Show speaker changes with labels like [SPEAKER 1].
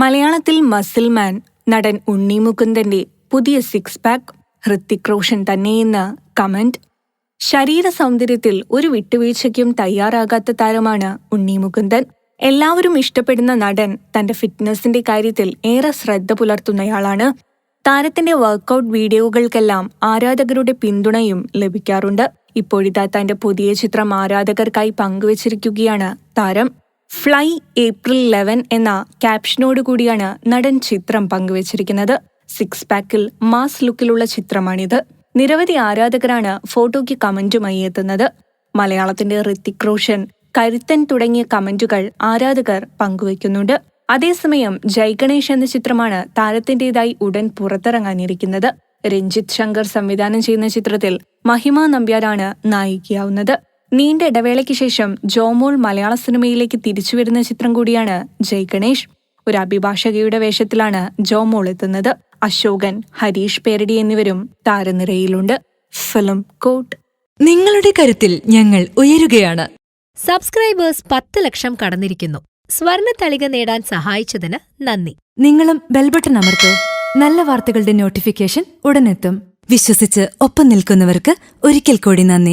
[SPEAKER 1] മലയാളത്തിൽ മസിൽമാൻ നടൻ ഉണ്ണി മുകുന്ദന്റെ പുതിയ സിക്സ് പാക്ക് ഹൃത്തിക് റോഷൻ തന്നെയെന്ന് കമന്റ്. ശരീര സൗന്ദര്യത്തിൽ ഒരു വിട്ടുവീഴ്ചയ്ക്കും തയ്യാറാകാത്ത താരമാണ് ഉണ്ണി മുകുന്ദൻ. എല്ലാവരും ഇഷ്ടപ്പെടുന്ന നടൻ തന്റെ ഫിറ്റ്നസിന്റെ കാര്യത്തിൽ ഏറെ ശ്രദ്ധ പുലർത്തുന്നയാളാണ്. താരത്തിന്റെ വർക്കൗട്ട് വീഡിയോകൾക്കെല്ലാം ആരാധകരുടെ പിന്തുണയും ലഭിക്കാറുണ്ട്. ഇപ്പോഴിതാ തന്റെ പുതിയ ചിത്രം ആരാധകർക്കായി പങ്കുവച്ചിരിക്കുകയാണ് താരം. ഫ്ലൈ ഏപ്രിൽ ലെവൻ എന്ന ക്യാപ്ഷനോട് കൂടിയാണ് നടൻ ചിത്രം പങ്കുവച്ചിരിക്കുന്നത്. സിക്സ് പാക്കിൽ മാസ് ലുക്കിലുള്ള ചിത്രമാണിത്. നിരവധി ആരാധകരാണ് ഫോട്ടോയ്ക്ക് കമന്റുമായി എത്തുന്നത്. മലയാളത്തിന്റെ ഋത്തിക് റോഷൻ കരുത്തൻ തുടങ്ങിയ കമന്റുകൾ ആരാധകർ പങ്കുവയ്ക്കുന്നുണ്ട്. അതേസമയം ജയ് ഗണേഷ് എന്ന ചിത്രമാണ് താരത്തിന്റേതായി ഉടൻ പുറത്തിറങ്ങാനിരിക്കുന്നത്. രഞ്ജിത് ശങ്കർ സംവിധാനം ചെയ്യുന്ന ചിത്രത്തിൽ മഹിമ നമ്പ്യാരാണ് നായികയാവുന്നത്. നീണ്ട ഇടവേളയ്ക്ക് ശേഷം ജോമോൾ മലയാള സിനിമയിലേക്ക് തിരിച്ചുവരുന്ന ചിത്രം കൂടിയാണ് ജയ് ഗണേഷ്. ഒരു അഭിഭാഷകയുടെ വേഷത്തിലാണ് ജോമോൾ എത്തുന്നത്. അശോകൻ ഹരീഷ് പേരടി എന്നിവരും താരനിരയിലുണ്ട്. Film coat.
[SPEAKER 2] നിങ്ങളുടെ കരുത്തിൽ ഞങ്ങൾ ഉയരുകയാണ്.
[SPEAKER 3] സബ്സ്ക്രൈബേഴ്സ് പത്ത് ലക്ഷം കടന്നിരിക്കുന്നു. സ്വർണ തളിക നേടാൻ സഹായിച്ചതിന് നന്ദി.
[SPEAKER 2] നിങ്ങളും ബെൽബട്ടൺ അമർത്തോ. നല്ല വാർത്തകളുടെ നോട്ടിഫിക്കേഷൻ ഉടനെത്തും. വിശ്വസിച്ച് ഒപ്പം നിൽക്കുന്നവർക്ക് ഒരിക്കൽ കൂടി നന്ദി.